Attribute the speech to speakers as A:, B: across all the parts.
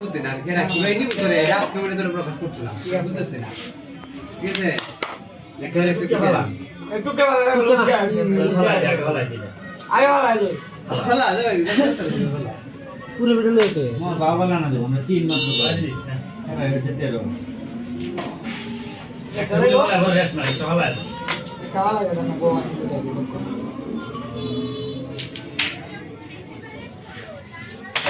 A: বুঝতে না ঘেরা কি ভাই নিব তোরে আজকে মনে তোরে প্রকাশ করছিলাম। বুঝতে না। ঠিক আছে? একটু কি
B: একটু কে আয়
C: পুরো ভিডিও
D: বাবা লানা দেবো আমরা তিন মাস ধরে এটা তেরো।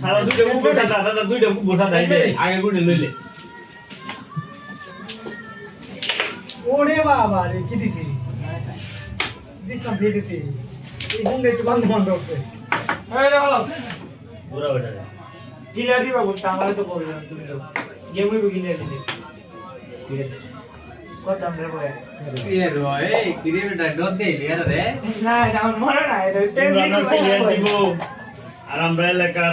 B: তা লাগে এই না না
D: কালালের একটা বাড়ি
C: আগে গুড়ে লইলে।
E: ওরে বাবা রে কি দিছি? দিছাম ভিডিওতে এই হুন্ডে একটু বন্ধ বন্ধ হচ্ছে
B: এই রে হলো কিলা দিবা বলতে আমারে তো করবে তুমি তো গেমই কিনে দিতে।
D: ঠিক আছে।
B: কত আমরা বলে
A: এ রয় কিরে বেটা ডর দে লিয়া
B: না আমার মনে নাই এটা
F: আর আমরা এলাকার